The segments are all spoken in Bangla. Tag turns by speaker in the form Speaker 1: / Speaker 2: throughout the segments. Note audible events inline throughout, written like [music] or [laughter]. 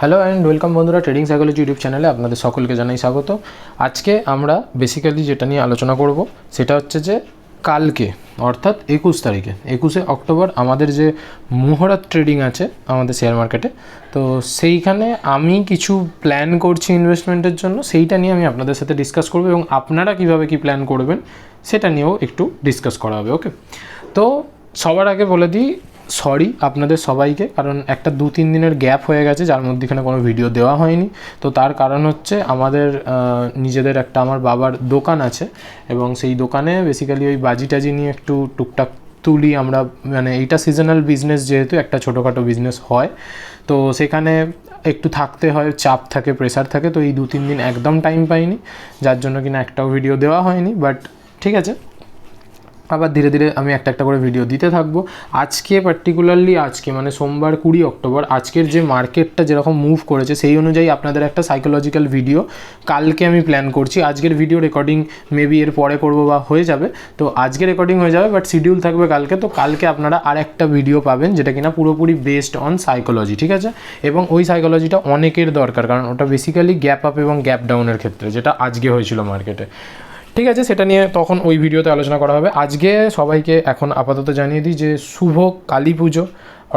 Speaker 1: হ্যালো অ্যান্ড ওয়েলকাম বন্ধুরা ট্রেডিং সাইকোলজি ইউটিউব চ্যানেলে আপনাদের সকলকে জানাই স্বাগত আজকে আমরা বেসিক্যালি যেটা নিয়ে আলোচনা করব সেটা হচ্ছে যে কালকে অর্থাৎ একুশ তারিখে একুশে অক্টোবর আমাদের যে মোহরাত ট্রেডিং আছে আমাদের শেয়ার মার্কেটে তো সেইখানে আমি কিছু প্ল্যান করছি ইনভেস্টমেন্টের জন্য সেইটা নিয়ে আমি আপনাদের সাথে ডিসকাস করবো এবং আপনারা কীভাবে কী প্ল্যান করবেন সেটা নিয়েও একটু ডিসকাস করা হবে ওকে তো সবার আগে বলে দিই সরি আপনাদের সবাইকে কারণ একটা দু তিন দিনের গ্যাপ হয়ে গেছে যার মধ্যেখানে কোনো ভিডিও দেওয়া হয়নি তো তার কারণ হচ্ছে আমাদের নিজেদের একটা আমার বাবার দোকান আছে এবং সেই দোকানে বেসিক্যালি ওই বাজি টাজি নিয়ে একটু টুকটাক তুলি আমরা মানে এইটা সিজনাল বিজনেস যেহেতু একটা ছোটোখাটো বিজনেস হয় তো সেখানে একটু থাকতে হয় চাপ থাকে প্রেশার থাকে তো এই দু তিন দিন একদম টাইম পাইনি যার জন্য কিনা একটাও ভিডিও দেওয়া হয়নি বাট ঠিক আছে আবার ধীরে ধীরে আমি একটা একটা করে ভিডিও দিতে থাকবো আজকে পার্টিকুলারলি আজকে মানে সোমবার কুড়ি অক্টোবর আজকের যে মার্কেটটা যেরকম মুভ করেছে সেই অনুযায়ী আপনাদের একটা সাইকোলজিক্যাল ভিডিও কালকে আমি প্ল্যান করছি আজকের ভিডিও রেকর্ডিং মেবি এর পরে করবো বা হয়ে যাবে তো আজকে রেকর্ডিং হয়ে যাবে বাট শিডিউল থাকবে কালকে তো কালকে আপনারা আর একটা ভিডিও পাবেন যেটা কিনা পুরোপুরি বেসড অন সাইকোলজি ঠিক আছে এবং ওই সাইকোলজিটা অনেকের দরকার কারণ ওটা বেসিক্যালি গ্যাপ আপ এবং গ্যাপ ডাউনের ক্ষেত্রে যেটা আজকে হয়েছিল মার্কেটে ঠিক আছে সেটা নিয়ে তখন ওই ভিডিওতে আলোচনা করা হবে আজকে সবাইকে এখন আপাতত জানিয়ে দিই যে শুভ কালী পুজো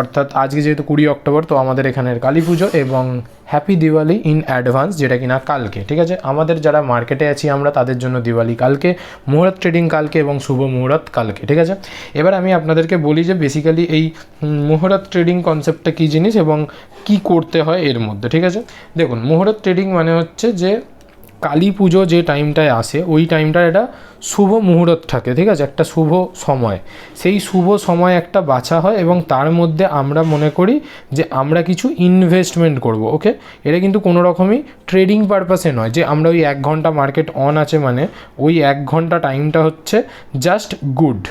Speaker 1: অর্থাৎ আজকে যেহেতু কুড়ি অক্টোবর তো আমাদের এখানের কালী পুজো এবং হ্যাপি দিওয়ালি ইন অ্যাডভান্স যেটা কিনা কালকে ঠিক আছে আমাদের যারা মার্কেটে আছি আমরা তাদের জন্য দিওয়ালি কালকে মুহূর্ত ট্রেডিং কালকে এবং শুভ মুহূর্ত কালকে ঠিক আছে এবার আমি আপনাদেরকে বলি যে বেসিক্যালি এই মুহূর্ত ট্রেডিং কনসেপ্টটা কী জিনিস এবং কি করতে হয় এর মধ্যে ঠিক আছে দেখুন মুহূর্ত ট্রেডিং মানে হচ্ছে যে কালী পুজো যে টাইমটায় আসে ওই টাইমটায় এটা শুভ মুহূর্ত থাকে ঠিক আছে একটা শুভ সময় সেই শুভ সময় একটা বাছা হয় এবং তার মধ্যে আমরা মনে করি যে আমরা কিছু ইনভেস্টমেন্ট করব ওকে এটা কিন্তু কোনো রকমই ট্রেডিং পারপাসে নয় যে আমরা ওই এক ঘন্টা মার্কেট অন আছে মানে ওই এক ঘন্টা টাইমটা হচ্ছে জাস্ট গুড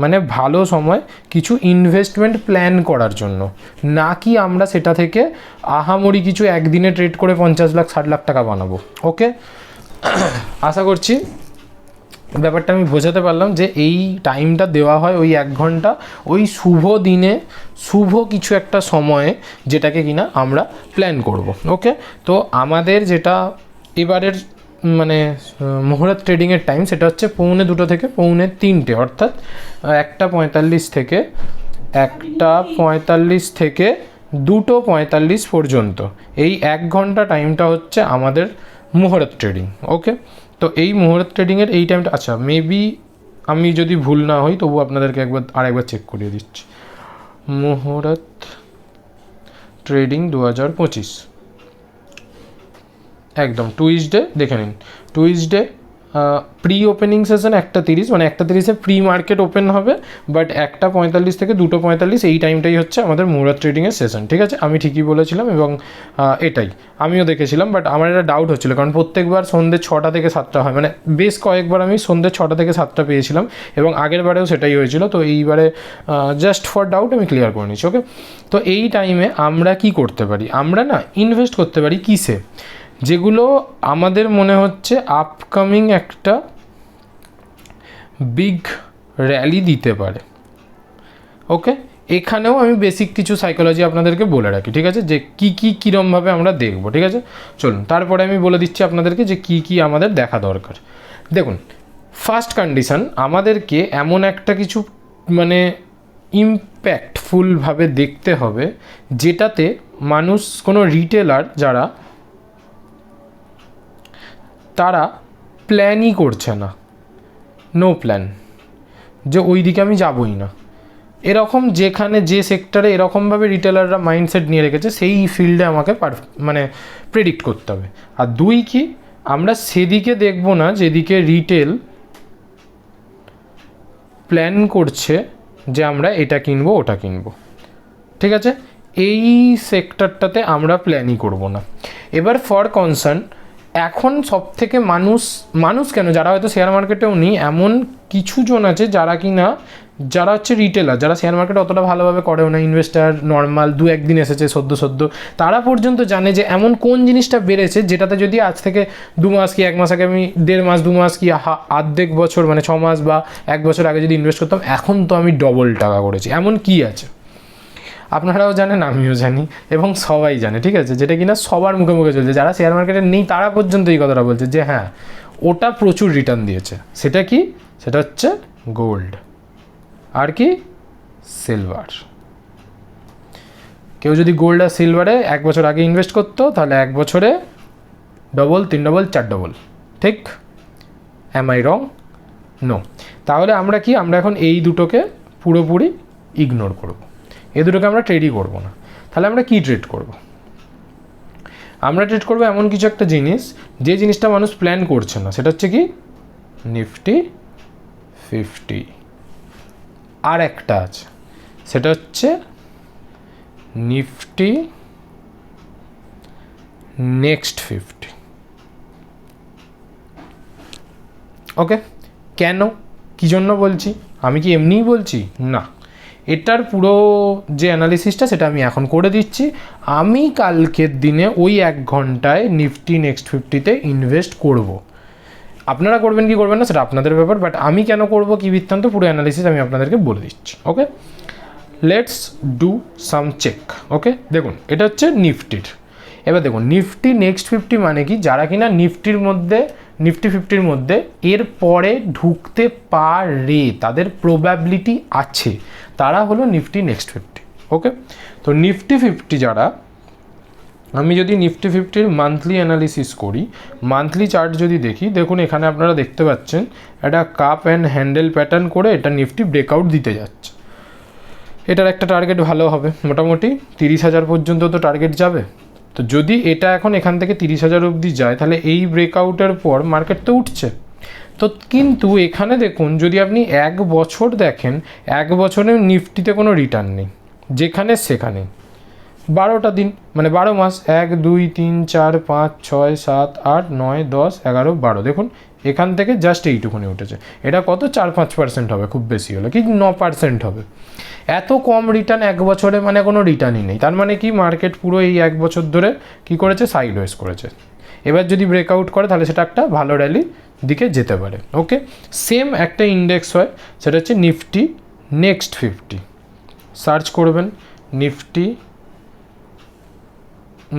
Speaker 1: মানে ভালো সময় কিছু ইনভেস্টমেন্ট প্ল্যান করার জন্য না কি আমরা সেটা থেকে আহামরি কিছু একদিনে ট্রেড করে পঞ্চাশ লাখ ষাট লাখ টাকা বানাবো ওকে [coughs] আশা করছি ব্যাপারটা আমি বোঝাতে পারলাম যে এই টাইমটা দেওয়া হয় ওই এক ঘন্টা ওই শুভ দিনে শুভ কিছু একটা সময়ে যেটাকে কিনা আমরা প্ল্যান করব ওকে তো আমাদের যেটা এবারের মানে মোহরাত ট্রেডিংয়ের টাইম সেটা হচ্ছে পৌনে দুটো থেকে পৌনে তিনটে অর্থাৎ একটা পঁয়তাল্লিশ থেকে একটা পঁয়তাল্লিশ থেকে দুটো পঁয়তাল্লিশ পর্যন্ত এই এক ঘন্টা টাইমটা হচ্ছে আমাদের মুহূর্ত ট্রেডিং ওকে তো এই মুহূর্ত ট্রেডিংয়ের এই টাইমটা আচ্ছা মেবি আমি যদি ভুল না হই তবু আপনাদেরকে একবার আরেকবার চেক করিয়ে দিচ্ছি মুহূর্ত ট্রেডিং দু হাজার পঁচিশ একদম টুইসডে দেখে নিন টুইসডে প্রি ওপেনিং সেশন একটা তিরিশ মানে একটা তিরিশে প্রি মার্কেট ওপেন হবে বাট একটা পঁয়তাল্লিশ থেকে দুটো পঁয়তাল্লিশ এই টাইমটাই হচ্ছে আমাদের মুরা ট্রেডিংয়ের সেশন ঠিক আছে আমি ঠিকই বলেছিলাম এবং এটাই আমিও দেখেছিলাম বাট আমার এটা ডাউট হচ্ছিলো কারণ প্রত্যেকবার সন্ধ্যে ছটা থেকে সাতটা হয় মানে বেশ কয়েকবার আমি সন্ধ্যে ছটা থেকে সাতটা পেয়েছিলাম এবং আগের বারেও সেটাই হয়েছিল তো এইবারে জাস্ট ফর ডাউট আমি ক্লিয়ার করে নিচ্ছি ওকে তো এই টাইমে আমরা কি করতে পারি আমরা না ইনভেস্ট করতে পারি কিসে যেগুলো আমাদের মনে হচ্ছে আপকামিং একটা বিগ র্যালি দিতে পারে ওকে এখানেও আমি বেসিক কিছু সাইকোলজি আপনাদেরকে বলে রাখি ঠিক আছে যে কী কী কীরমভাবে আমরা দেখব ঠিক আছে চলুন তারপরে আমি বলে দিচ্ছি আপনাদেরকে যে কী কী আমাদের দেখা দরকার দেখুন ফার্স্ট কন্ডিশন আমাদেরকে এমন একটা কিছু মানে ইম্প্যাক্টফুলভাবে দেখতে হবে যেটাতে মানুষ কোনো রিটেলার যারা তারা প্ল্যানই করছে না নো প্ল্যান যে ওই দিকে আমি যাবই না এরকম যেখানে যে সেক্টরে এরকমভাবে রিটেলাররা মাইন্ডসেট নিয়ে রেখেছে সেই ফিল্ডে আমাকে মানে প্রেডিক্ট করতে হবে আর দুই কি আমরা সেদিকে দেখব না যেদিকে রিটেল প্ল্যান করছে যে আমরা এটা কিনব ওটা কিনব ঠিক আছে এই সেক্টরটাতে আমরা প্ল্যানই করব না এবার ফর কনসার্ন এখন সব থেকে মানুষ মানুষ কেন যারা হয়তো শেয়ার মার্কেটেও নেই এমন কিছু জন আছে যারা কি না যারা হচ্ছে রিটেলার যারা শেয়ার মার্কেট অতটা ভালোভাবে করেও না ইনভেস্টার নর্মাল দু একদিন এসেছে সদ্য সদ্য তারা পর্যন্ত জানে যে এমন কোন জিনিসটা বেড়েছে যেটাতে যদি আজ থেকে দু মাস কি এক মাস আগে আমি দেড় মাস দু মাস কি আর্ধেক বছর মানে ছ মাস বা এক বছর আগে যদি ইনভেস্ট করতাম এখন তো আমি ডবল টাকা করেছি এমন কি আছে আপনারাও জানেন আমিও জানি এবং সবাই জানে ঠিক আছে যেটা কিনা সবার মুখে মুখে চলছে যারা শেয়ার মার্কেটে নেই তারা পর্যন্ত এই কথাটা বলছে যে হ্যাঁ ওটা প্রচুর রিটার্ন দিয়েছে সেটা কি সেটা হচ্ছে গোল্ড আর কি সিলভার কেউ যদি গোল্ড আর সিলভারে এক বছর আগে ইনভেস্ট করতো তাহলে এক বছরে ডবল তিন ডবল চার ডবল ঠিক অ্যাম আই রং নো তাহলে আমরা কি আমরা এখন এই দুটোকে পুরোপুরি ইগনোর করবো এ দুটোকে আমরা ট্রেডই করব না তাহলে আমরা কি ট্রেড করব আমরা ট্রেড করবো এমন কিছু একটা জিনিস যে জিনিসটা মানুষ প্ল্যান করছে না সেটা হচ্ছে কি নিফটি ফিফটি আর একটা আছে সেটা হচ্ছে নিফটি নেক্সট ফিফটি ওকে কেন কী জন্য বলছি আমি কি এমনিই বলছি না এটার পুরো যে অ্যানালিসিসটা সেটা আমি এখন করে দিচ্ছি আমি কালকের দিনে ওই এক ঘন্টায় নিফটি নেক্সট ফিফটিতে ইনভেস্ট করব। আপনারা করবেন কি করবেন না সেটা আপনাদের ব্যাপার বাট আমি কেন করব কি বৃত্তান্ত পুরো অ্যানালিসিস আমি আপনাদেরকে বলে দিচ্ছি okay let's do some check okay দেখুন এটা হচ্ছে নিফটির এবার দেখুন নিফটি নেক্সট ফিফটি মানে কি যারা কিনা নিফটির মধ্যে নিফটি ফিফটির মধ্যে এর পরে ঢুকতে পারে তাদের প্রবাবিলিটি আছে তারা হলো নিফটি নেক্সট ফিফটি ওকে তো নিফটি ফিফটি যারা আমি যদি নিফটি ফিফটির মান্থলি অ্যানালিসিস করি মান্থলি চার্ট যদি দেখি দেখুন এখানে আপনারা দেখতে পাচ্ছেন এটা কাপ অ্যান্ড হ্যান্ডেল প্যাটার্ন করে এটা নিফটি ব্রেকআউট দিতে যাচ্ছে এটার একটা টার্গেট ভালো হবে মোটামুটি তিরিশ হাজার পর্যন্ত তো টার্গেট যাবে তো যদি এটা এখন এখান থেকে তিরিশ হাজার অবধি যায় তাহলে এই ব্রেকআউটের পর মার্কেট তো উঠছে তো কিন্তু এখানে দেখুন যদি আপনি এক বছর দেখেন এক বছরে নিফটিতে কোনো রিটার্ন নেই যেখানে সেখানে বারোটা দিন মানে বারো মাস এক দুই তিন চার পাঁচ ছয় সাত আট নয় দশ এগারো বারো দেখুন এখান থেকে জাস্ট এইটুকুনি উঠেছে এটা কত চার পাঁচ পার্সেন্ট হবে খুব বেশি হলে কি ন পার্সেন্ট হবে এত কম রিটার্ন এক বছরে মানে কোনো রিটার্নই নেই তার মানে কি মার্কেট পুরো এই এক বছর ধরে কি করেছে সাইড ওয়েস করেছে এবার যদি ব্রেকআউট করে তাহলে সেটা একটা ভালো র্যালি দিকে যেতে পারে ওকে সেম একটা ইন্ডেক্স হয় সেটা হচ্ছে নিফটি নেক্সট ফিফটি সার্চ করবেন নিফটি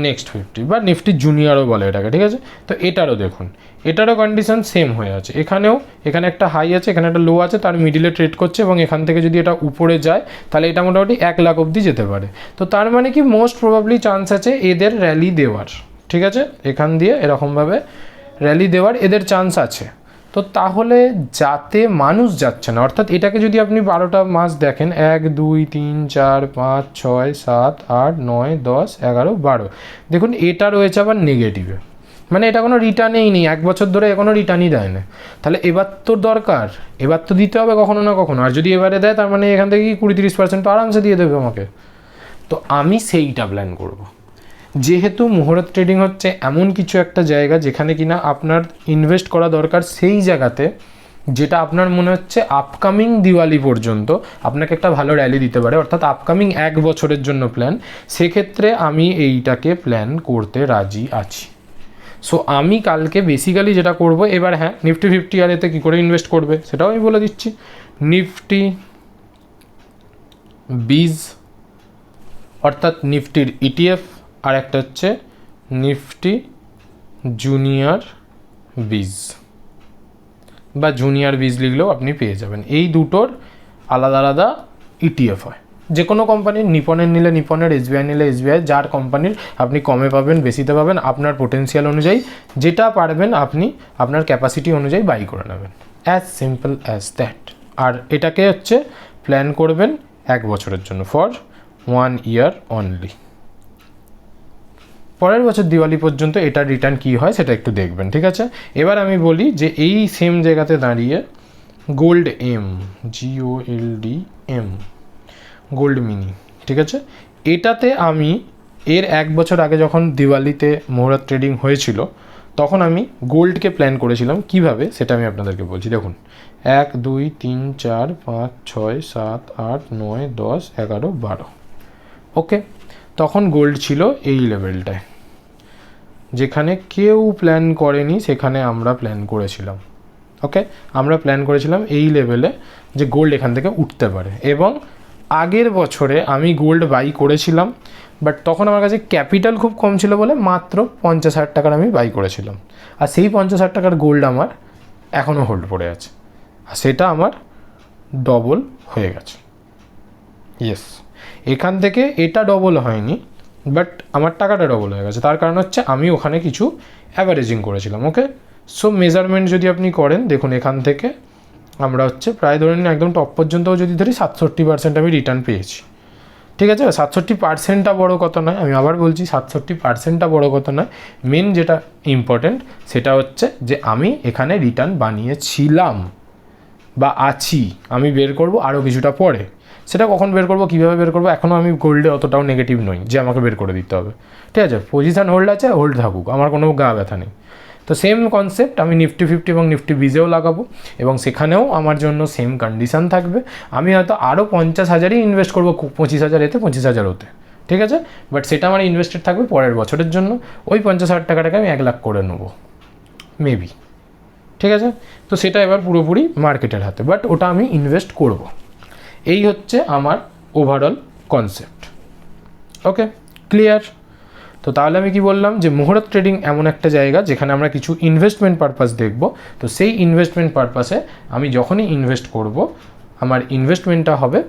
Speaker 1: নেক্সট ফিফটি বা নিফটি জুনিয়রও বলে এটাকে ঠিক আছে তো এটারও দেখুন এটারও কন্ডিশন সেম হয়ে আছে এখানেও এখানে একটা হাই আছে এখানে একটা লো আছে তার মিডিলে ট্রেড করছে এবং এখান থেকে যদি এটা উপরে যায় তাহলে এটা মোটামুটি এক লাখ অবধি যেতে পারে তো তার মানে কি মোস্ট প্রবাবলি চান্স আছে এদের র্যালি দেওয়ার ঠিক আছে এখান দিয়ে এরকমভাবে র্যালি দেওয়ার এদের চান্স আছে তো তাহলে যাতে মানুষ যাচ্ছে না অর্থাৎ এটাকে যদি আপনি বারোটা মাস দেখেন এক দুই তিন চার পাঁচ ছয় সাত আট নয় দশ এগারো বারো দেখুন এটা রয়েছে আবার নেগেটিভে মানে এটা কোনো রিটার্নেই নেই এক বছর ধরে এখনও রিটার্নই দেয় না তাহলে এবার তো দরকার এবার তো দিতে হবে কখনো না কখনো আর যদি এবারে দেয় তার মানে এখান থেকে কি কুড়ি তিরিশ পার্সেন্ট তো আরামসে দিয়ে দেবে আমাকে তো আমি সেইটা প্ল্যান করবো যেহেতু মুহূর্ত ট্রেডিং হচ্ছে এমন কিছু একটা জায়গা যেখানে কিনা আপনার ইনভেস্ট করা দরকার সেই জায়গাতে যেটা আপনার মনে হচ্ছে আপকামিং দিওয়ালি পর্যন্ত আপনাকে একটা ভালো র্যালি দিতে পারে অর্থাৎ আপকামিং এক বছরের জন্য প্ল্যান সেক্ষেত্রে আমি এইটাকে প্ল্যান করতে রাজি আছি সো আমি কালকে বেসিক্যালি যেটা করব এবার হ্যাঁ নিফটি ফিফটি আর এতে কী করে ইনভেস্ট করবে সেটাও আমি বলে দিচ্ছি নিফটি বিজ অর্থাৎ নিফটির ইটিএফ e আর একটা হচ্ছে নিফটি জুনিয়র বিজ বা জুনিয়র বিজ লিখলেও আপনি পেয়ে যাবেন এই দুটোর আলাদা আলাদা ইটিএফ e হয় যে কোনো কোম্পানির নিপনের নিলে নিপনের এসবিআই নিলে এসবিআই যার কোম্পানির আপনি কমে পাবেন বেশিতে পাবেন আপনার পোটেন্সিয়াল অনুযায়ী যেটা পারবেন আপনি আপনার ক্যাপাসিটি অনুযায়ী বাই করে নেবেন অ্যাজ সিম্পল অ্যাজ দ্যাট আর এটাকে হচ্ছে প্ল্যান করবেন এক বছরের জন্য ফর ওয়ান ইয়ার অনলি পরের বছর দিওয়ালি পর্যন্ত এটা রিটার্ন কী হয় সেটা একটু দেখবেন ঠিক আছে এবার আমি বলি যে এই সেম জায়গাতে দাঁড়িয়ে gold M G O L D M gold mini ঠিক আছে এটাতে আমি এর এক বছর আগে যখন দিওয়ালিতে মোহরাত ট্রেডিং হয়েছিল তখন আমি গোল্ডকে প্ল্যান করেছিলাম কিভাবে সেটা আমি আপনাদেরকে বলছি দেখুন এক দুই তিন চার পাঁচ ছয় সাত আট নয় দশ এগারো বারো ওকে তখন গোল্ড ছিল এই লেভেলটায় যেখানে কেউ প্ল্যান করেনি সেখানে আমরা প্ল্যান করেছিলাম ওকে আমরা প্ল্যান করেছিলাম এই লেভেলে যে গোল্ড এখান থেকে উঠতে পারে এবং আগের বছরে আমি গোল্ড বাই করেছিলাম বাট তখন আমার কাছে ক্যাপিটাল খুব কম ছিল বলে মাত্র পঞ্চাশ হাজার টাকার আমি বাই করেছিলাম আর সেই পঞ্চাশ হাজার টাকার গোল্ড আমার এখনও হোল্ড পড়ে আছে আর সেটা আমার ডবল হয়ে গেছে ইয়েস এখান থেকে এটা ডবল হয়নি বাট আমার টাকাটা ডবল হয়ে গেছে তার কারণ হচ্ছে আমি ওখানে কিছু অ্যাভারেজিং করেছিলাম ওকে সো মেজারমেন্ট যদি আপনি করেন দেখুন এখান থেকে আমরা হচ্ছে প্রায় ধরে নিন একদম টপ পর্যন্তও যদি ধরি সাতষট্টি পার্সেন্ট আমি রিটার্ন পেয়েছি ঠিক আছে সাতষট্টি পার্সেন্টটা বড় কথা নয় আমি আবার বলছি সাতষট্টি পার্সেন্টটা বড় কথা নয় মেন যেটা ইম্পর্ট্যান্ট সেটা হচ্ছে যে আমি এখানে রিটার্ন বানিয়েছিলাম বা আছি আমি বের করব আরও কিছুটা পরে সেটা কখন বের করবো কীভাবে বের করবো এখনও আমি গোল্ডে অতটাও নেগেটিভ নই যে আমাকে বের করে দিতে হবে ঠিক আছে পজিশান হোল্ড আছে হোল্ড থাকুক আমার কোনো গা ব্যথা নেই তো সেম কনসেপ্ট আমি নিফটি ফিফটি এবং নিফটি বিজেও লাগাবো এবং সেখানেও আমার জন্য সেম কন্ডিশান থাকবে আমি হয়তো আরও পঞ্চাশ হাজারই ইনভেস্ট করবো পঁচিশ হাজার এতে পঁচিশ হাজার ওতে ঠিক আছে বাট সেটা আমার ইনভেস্টেড থাকবে পরের বছরের জন্য ওই পঞ্চাশ হাজার টাকাটাকে আমি এক লাখ করে নেবো মেবি ঠিক আছে তো সেটা এবার পুরোপুরি মার্কেটের হাতে বাট ওটা আমি ইনভেস্ট করবো এই হচ্ছে আমার ওভারঅল কনসেপ্ট ওকে ক্লিয়ার তো তাহলে আমি কি বললাম যে মুহূর্ত ট্রেডিং এমন একটা জায়গা যেখানে আমরা কিছু ইনভেস্টমেন্ট পারপাস দেখব তো সেই ইনভেস্টমেন্ট পারপাসে আমি যখনই ইনভেস্ট করব আমার ইনভেস্টমেন্টটা হবে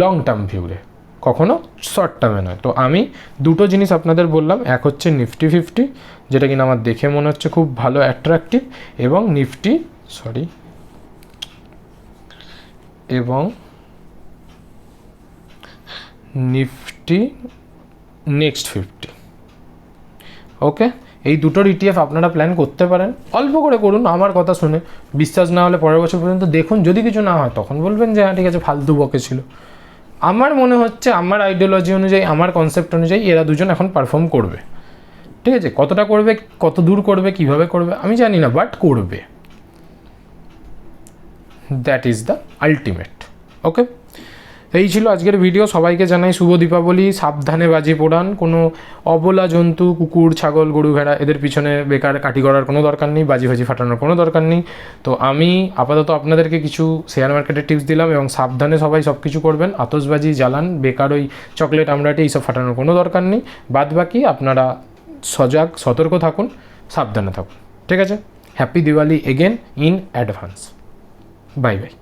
Speaker 1: লং টার্ম ভিউরে কখনো শর্ট টার্মে নয় তো আমি দুটো জিনিস আপনাদের বললাম এক হচ্ছে নিফটি ফিফটি যেটা কিনা আমার দেখে মনে হচ্ছে খুব ভালো অ্যাট্রাকটিভ এবং নিফটি সরি এবং নিফটি নেক্সট ফিফটি ওকে এই দুটোর ইটিএফ e আপনারা প্ল্যান করতে পারেন অল্প করে করুন আমার কথা শুনে বিশ্বাস না হলে পরের বছর পর্যন্ত দেখুন যদি কিছু না হয় তখন বলবেন যে হ্যাঁ ঠিক আছে ফালতু বকে ছিল আমার মনে হচ্ছে আমার আইডিওলজি অনুযায়ী আমার কনসেপ্ট অনুযায়ী এরা দুজন এখন পারফর্ম করবে ঠিক আছে কতটা করবে কত দূর করবে কিভাবে করবে আমি জানি না বাট করবে that is the ultimate okay এই ছিল আজকের ভিডিও সবাইকে জানাই শুভ দীপাবলি সাবধানে বাজি পোড়ান কোনো অবলা জন্তু কুকুর ছাগল গরু ভেড়া এদের পিছনে বেকার কাটি করার কোনো দরকার নেই বাজি ভাজি ফাটানোর কোনো দরকার নেই তো আমি আপাতত আপনাদেরকে কিছু শেয়ার মার্কেটের টিপস দিলাম এবং সাবধানে সবাই সব কিছু করবেন আতসবাজি জ্বালান বেকার ওই চকলেট আমরাটি এইসব ফাটানোর কোনো দরকার নেই বাদ বাকি আপনারা সজাগ সতর্ক থাকুন সাবধানে থাকুন ঠিক আছে happy Diwali again in advance bye by